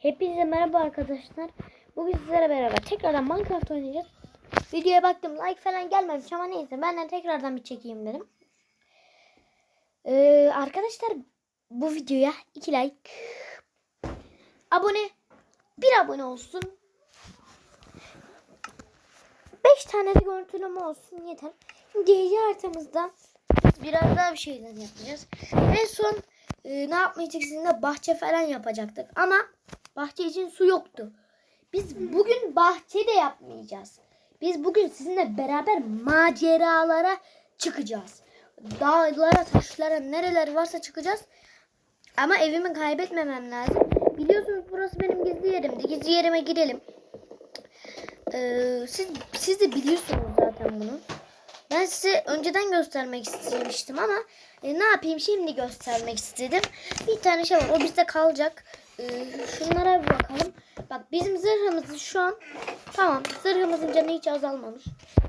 Hepinize merhaba arkadaşlar. Bugün sizlerle beraber tekrardan Minecraft oynayacağız. Videoya baktım like falan gelmemiş ama neyse benden tekrardan bir çekeyim dedim. Ee, arkadaşlar bu videoya 2 like abone bir abone olsun. 5 tane de görüntüleme olsun yeter. Şimdi gece haritamızda biraz daha bir şeyler yapacağız. En son e, ne yapmayacaktık sizinle bahçe falan yapacaktık ama bahçe için su yoktu. Biz bugün bahçe de yapmayacağız. Biz bugün sizinle beraber maceralara çıkacağız. Dağlara, taşlara, nereler varsa çıkacağız. Ama evimi kaybetmemem lazım. Biliyorsunuz burası benim gizli yerimdi. Gizli yerime girelim. Ee, siz, siz de biliyorsunuz zaten bunu. Ben size önceden göstermek istemiştim ama e, ne yapayım şimdi göstermek istedim. Bir tane şey var o bizde kalacak. Ee, şunlara bir bakalım. Bak bizim zırhımız şu an tamam zırhımızın canı hiç azalmamış.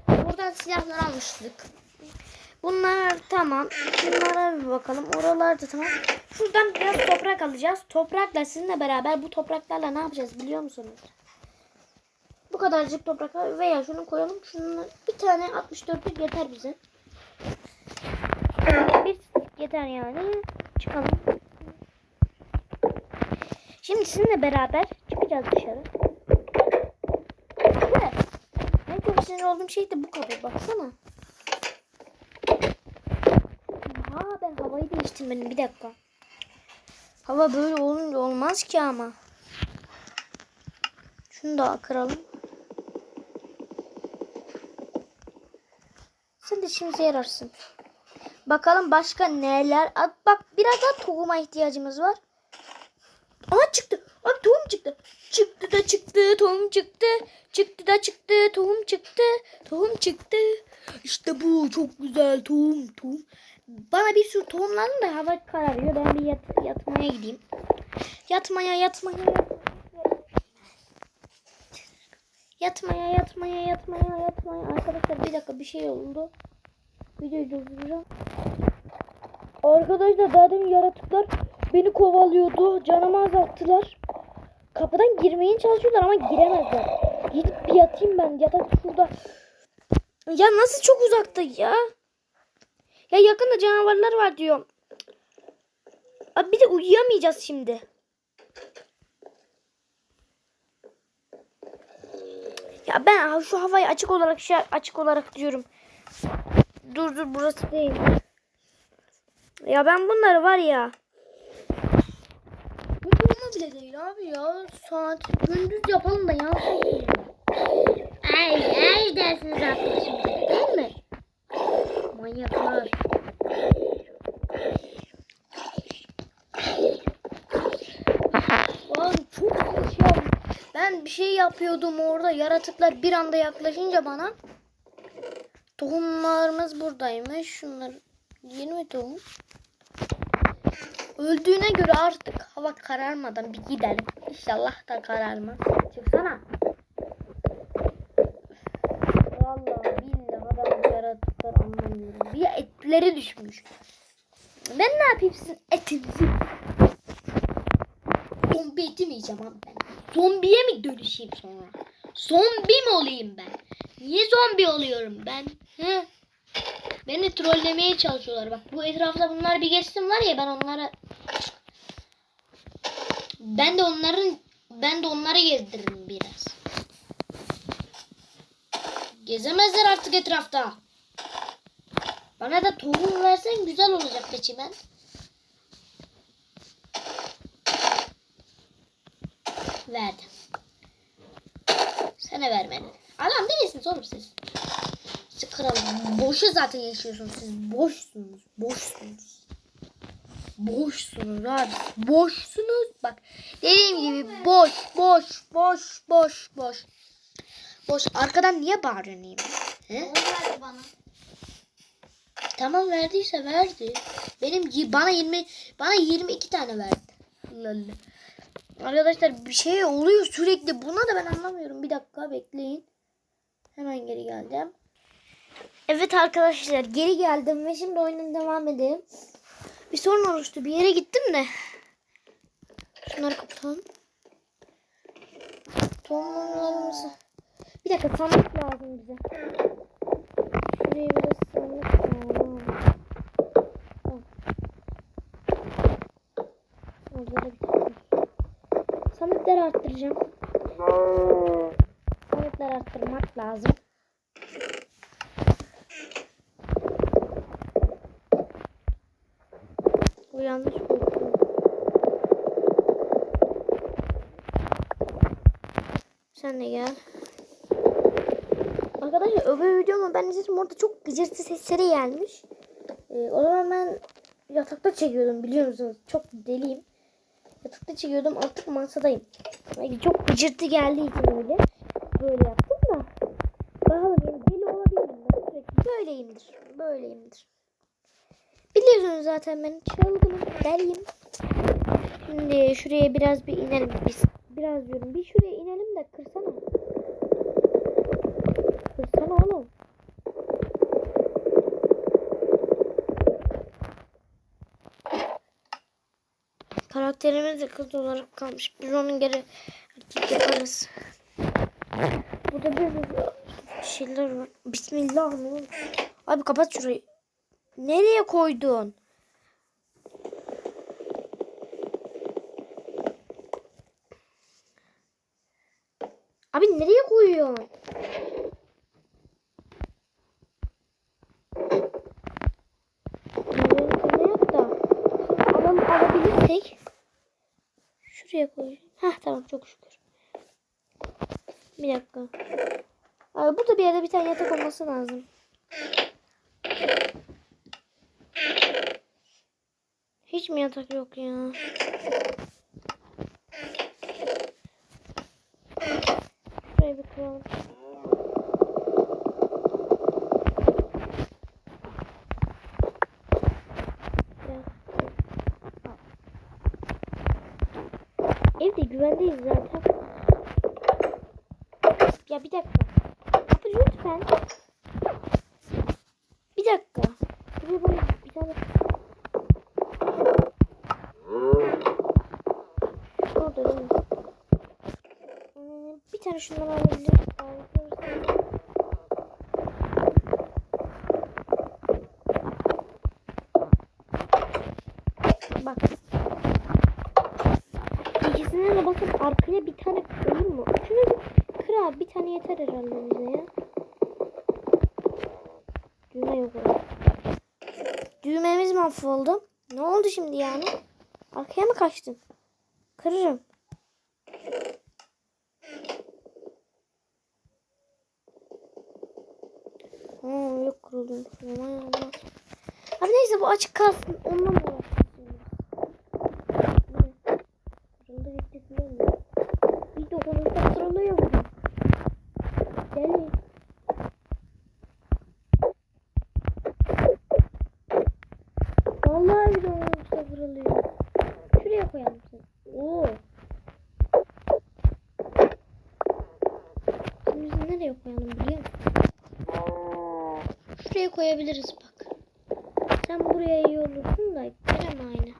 Buradan silahlar almıştık. Bunlar tamam. Bunlara bir bakalım. Oralarda tamam. Şuradan biraz toprak alacağız. Toprakla sizinle beraber bu topraklarla ne yapacağız biliyor musunuz? Bu kadarcık toprak veya şunu koyalım. Şunu bir tane 64'lük yeter bize. Bir yeter yani. Çıkalım. Şimdi sizinle beraber çıkacağız dışarı. Evet. En çok sinir olduğum şey de bu kadar. Baksana. Ha ben havayı değiştirmedim. Bir dakika. Hava böyle olunca olmaz ki ama. Şunu da kıralım. Sen de işimize yararsın. Bakalım başka neler. Bak biraz daha tohuma ihtiyacımız var. Abi tohum çıktı. Çıktı da çıktı. Tohum çıktı. Çıktı da çıktı. Tohum çıktı. Tohum çıktı. İşte bu çok güzel tohum tohum. Bana bir sürü tohum lazım da hava kararıyor. Ben bir yat, yatmaya gideyim. Yatmaya yatmaya yatmaya yatmaya yatmaya yatmaya arkadaşlar bir dakika bir şey oldu. Videoyu durduracağım. Arkadaşlar daha demin yaratıklar beni kovalıyordu. Canımı azalttılar. Kapıdan girmeye çalışıyorlar ama giremezler. Gidip bir yatayım ben. Yatak şurada. Ya nasıl çok uzakta ya? Ya yakında canavarlar var diyor. Abi bir de uyuyamayacağız şimdi. Ya ben şu havayı açık olarak şey açık olarak diyorum. Dur dur burası değil. Ya ben bunları var ya. Değil abi ya. Saat gündüz yapalım da yansın. Ay ay dersiniz arkadaşım. Değil mi? Manyaklar. Lan çok şey. Ben bir şey yapıyordum orada. Yaratıklar bir anda yaklaşınca bana. Tohumlarımız buradaymış. Şunlar 20 tohum. Öldüğüne göre artık hava kararmadan bir gidelim. İnşallah da kararmaz. Çıksana. Vallahi billahi adam yaratıklar anlamıyorum. Bir etleri düşmüş. Ben ne yapayım sizin etinizi? Zombi eti mi yiyeceğim ben? Zombiye mi dönüşeyim sonra? Zombi mi olayım ben? Niye zombi oluyorum ben? Hı? Beni trollemeye çalışıyorlar. Bak bu etrafta bunlar bir geçsin var ya ben onlara ben de onların ben de onları gezdiririm biraz. Gezemezler artık etrafta. Bana da tohum versen güzel olacak peçimen. Verdim. Sana vermedin. Adam değilsiniz oğlum siz. Kralım. Boşu zaten yaşıyorsunuz siz. Boşsunuz. Boşsunuz. Boşsunuz abi. Boşsunuz. Bak dediğim gibi boş boş boş boş boş. Boş. Arkadan niye bağırıyorsun iyi? He? verdi bana. Tamam verdiyse verdi. Benim bana 20 bana 22 tane verdi. Allah. Arkadaşlar bir şey oluyor sürekli. Buna da ben anlamıyorum. Bir dakika bekleyin. Hemen geri geldim. Evet arkadaşlar geri geldim ve şimdi oyuna devam edelim. Bir sorun oluştu. Bir yere gittim de. Şunları kapatalım. tohumlarımızı. Bir dakika sandık lazım bize. Şuraya biraz sandık lazım. Sandıkları arttıracağım. Sandıkları arttırmak lazım. Bu yanlış koydum. Sen de gel. Arkadaşlar öbür videomu ben izledim orada çok gıcırtı sesleri gelmiş. Ee, o zaman ben yatakta çekiyordum biliyor musunuz? Çok deliyim. Yatakta çekiyordum artık masadayım. Yani çok gıcırtı geldiği için öyle. Böyle yaptım da. Bakalım yani deli olabilirim ben. Böyleyimdir. Böyleyimdir. Biliyorsunuz zaten ben çılgınım, deliyim. Şimdi şuraya biraz bir inelim biz. Biraz diyorum. Bir şuraya inelim de kırsana. Kırsana oğlum. Karakterimiz de kız olarak kalmış. Biz onun geri erkek yaparız. Burada bir şeyler var. Bismillah ne olur. Abi kapat şurayı. Nereye koydun? Abi nereye koyuyorsun? Ne yok da. Alalım alabilirsek. Şuraya koy. Heh tamam çok şükür. Bir dakika. Abi burada bir yerde bir tane yatak olması lazım. Hiç mi yatak yok ya? Şurayı bir kuralım. Ya. Evde güvendeyiz zaten. Ya bir dakika. Abi lütfen. Bir dakika. Buraya bana bir tane? Hmm, Bir tane şundan alabilirim. Bak. İkisine de bakın arkaya bir tane olur mu? Şunu kır abi. Bir tane yeter herhalde bize ya. Düğme yok orada. Düğmemiz mahvoldu. Ne oldu şimdi yani? Arkaya mı kaçtın? Kırırım. Hmm, yok kırıldım. Aman Allah. Abi neyse bu açık kalsın. Ondan mı uğraşıyorsun? Kırıldı gitti filan ya. Bir dokunuşta kırılıyor bu. Deli. Vallahi bir dokunuşta kırılıyor. Şuraya koyalım sen. Oo. Şimdi biz nereye koyalım biliyor musun? Şuraya koyabiliriz bak. Sen buraya iyi olursun da gene aynı.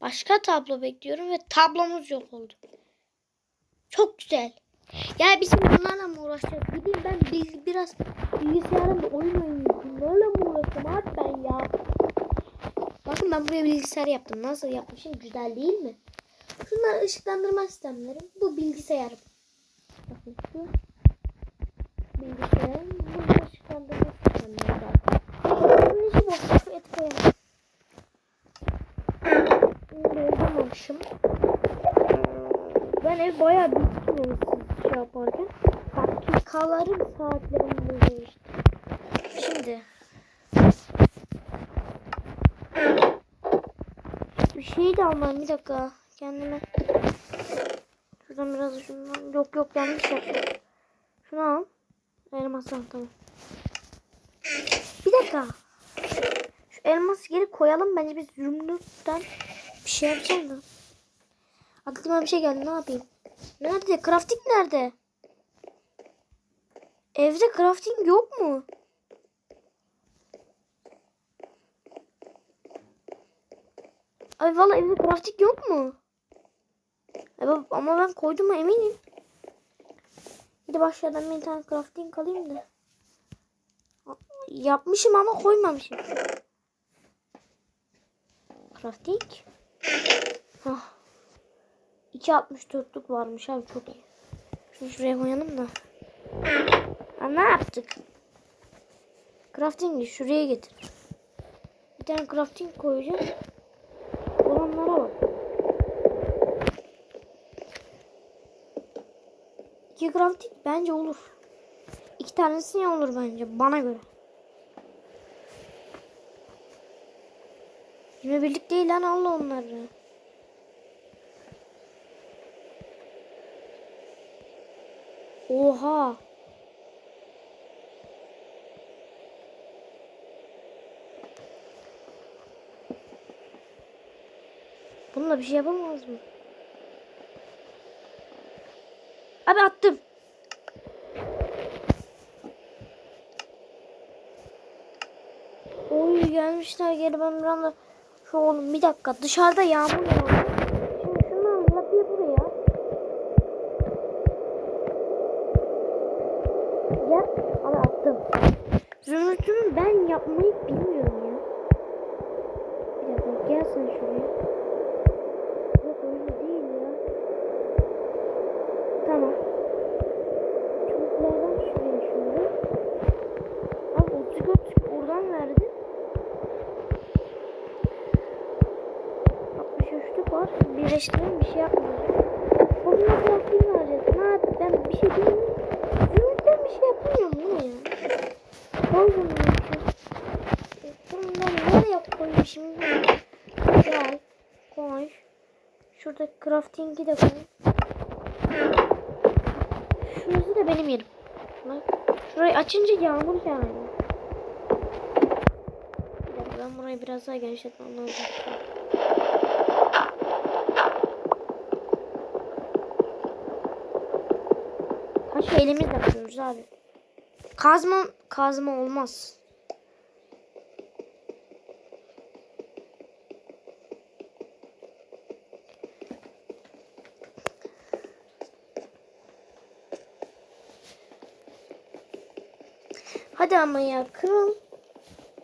Başka tablo bekliyorum ve tablomuz yok oldu. Çok güzel. Ya bizim bunlarla mı uğraşacağız? Gideyim ben bil- biraz bilgisayarımda oyun oynayayım. Bunlarla mı uğraşacağım abi ben ya? Bakın ben buraya bilgisayar yaptım. Nasıl yapmışım? Güzel değil mi? Şunlar ışıklandırma sistemleri. Bu bilgisayarım. Bakın şu bilgisayarım. Bu ışıklandırma sistemleri zaten. Bunun işi boş. Şu et koyalım. Doldurmamışım. Ben ev bayağı büyük tutmamışsın şey yaparken. Dakikalarım saatlerim buluyor işte. Şimdi bir şey de almam bir dakika kendime. Şuradan biraz şundan. Yok yok yanlış yaptım. Şunu al. Elmas al tamam. Bir dakika. Şu elması geri koyalım. Bence biz zümrütten şey yapacağım da. Aklıma bir şey geldi. Ne yapayım? Nerede? Crafting nerede? Evde crafting yok mu? Ay vallahi evde crafting yok mu? Ama ben koydum eminim. Gidip aşağıdan bir tane crafting alayım da. Yapmışım ama koymamışım. Crafting. Hah. 2.64'lük varmış abi çok iyi. Şunu şuraya koyalım da. Ha, ne yaptık? Crafting'i şuraya getir. Bir tane crafting koyacağım. Olanlara bak. İki crafting bence olur. İki tanesi ne olur bence bana göre. Yine birlik değil lan Allah onları. Oha. Bununla bir şey yapamaz mı? Abi attım. Oy gelmişler geri ben bir anda şu oğlum bir dakika dışarıda yağmur yağıyor. Şimdi şundan lapıyı buraya. Gel abi attım. Zümrütümü ben yapmayı bilmiyorum ya. Bir dakika gel sen şuraya. Yok öyle değil ya. Tamam. Çubuklardan şuraya şöyle. Abi 34 oradan verdi. 63'lük var. Birleştirelim bir şey yapmayacağız. Bugün nasıl yapayım vereceğiz? Ne? Ben bir şey bilmiyorum. Zümrütten bir şey yapamıyorum bu ne ya? Koy bunu ya. Bunu ben nereye koyayım şimdi? Gel. Koy. Şurada crafting'i de koy. Şurası da benim yerim. Bak. Şurayı açınca yağmur yağıyor. Ben burayı biraz daha genişletmem lazım. Taşı elimizle yapıyoruz abi. Kazma, kazma olmaz. Hadi ama ya kırıl.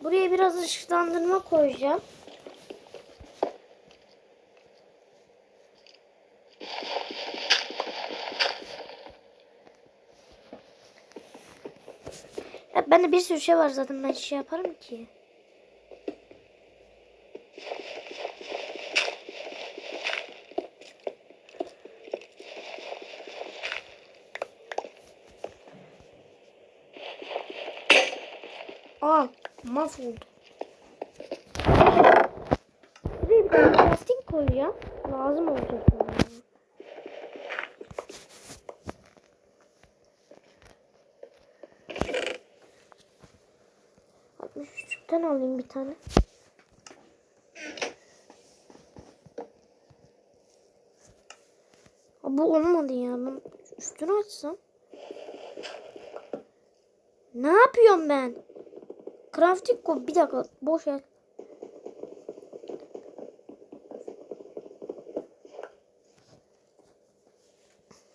Buraya biraz ışıklandırma koyacağım. Ya bende bir sürü şey var zaten ben şey yaparım ki. Aa mahvoldu. Buraya bir plastik koyacağım. Lazım olacak. bana. Altmış üçlükten alayım bir tane. Aa, Bu olmadı ya. Ben üstünü açsam. Ne yapıyorum ben? Crafting ko bir dakika boş ver.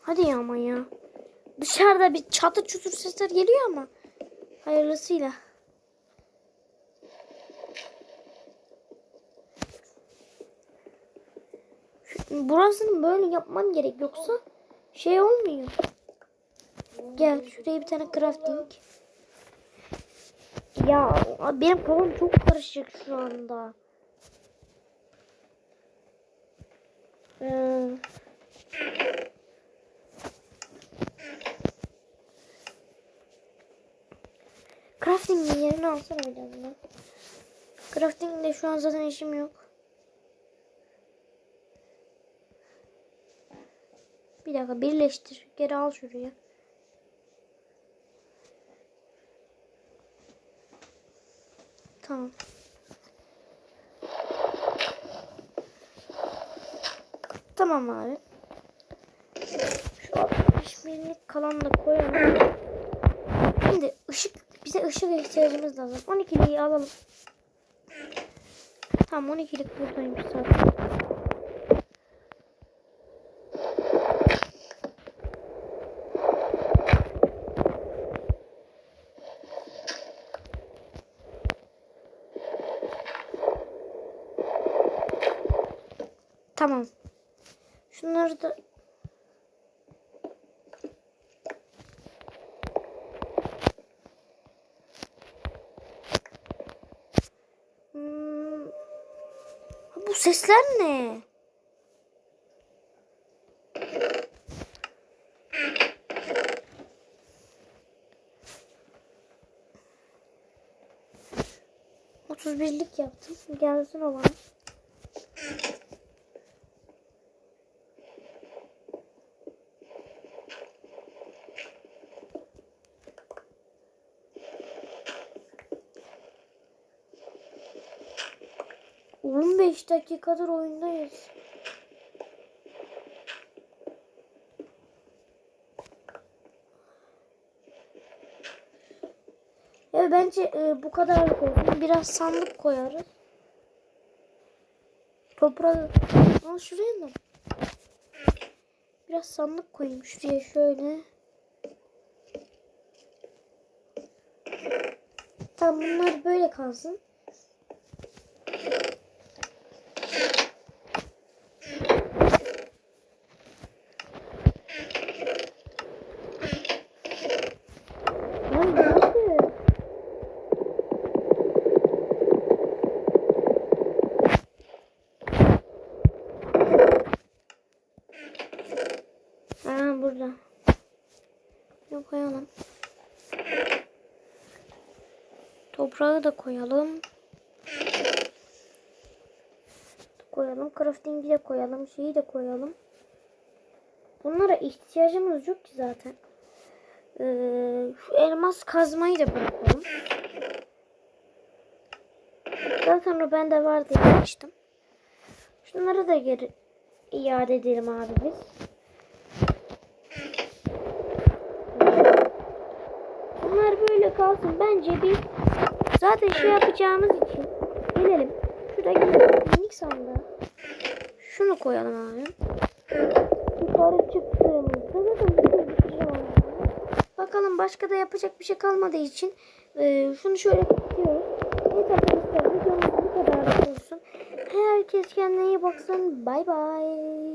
Hadi ya ama ya. Dışarıda bir çatı çutur sesler geliyor ama. Hayırlısıyla. Burasını böyle yapman gerek yoksa şey olmuyor. Gel şuraya bir tane crafting. Ya benim kafam çok karışık şu anda. Ee, Crafting'in yerini alsana bir bunu. Crafting'de şu an zaten işim yok. Bir dakika birleştir. Geri al şuraya. Tamam. Tamam abi. Şu 60 milimlik kalan da koyalım. Şimdi ışık bize ışık ihtiyacımız lazım. 12'liği alalım. Tamam 12'lik buradaymış zaten. Tamam. Şunları da Hmm. Bu sesler ne? Otuz birlik yaptım. Gelsin o bana. Dakikadır oyundayız. Evet bence e, bu kadar olsun. Biraz sandık koyarız. Toprağı al şuraya mı? Biraz sandık koyayım şuraya şöyle. Tamam bunlar böyle kalsın. Lan ne yapıyor? Aa burada. Şunu koyalım. Toprağı da koyalım. Koyalım. Crafting'i de koyalım. Şeyi de koyalım. Bunlara ihtiyacımız yok ki zaten. Ee, şu elmas kazmayı da bırakalım. Zaten o bende vardı yapmıştım. Şunları da geri iade edelim abi biz. Bunlar böyle kalsın. Bence biz zaten şey yapacağımız için gelelim. Şurada minik sandığa. Şunu koyalım abi. Yukarı çıktığımızda zaten bir şey oldu. Bakalım başka da yapacak bir şey kalmadığı için e, şunu şöyle tutuyoruz. Evet arkadaşlar videomuz bu kadar olsun. Herkes kendine iyi baksın. Bay bay.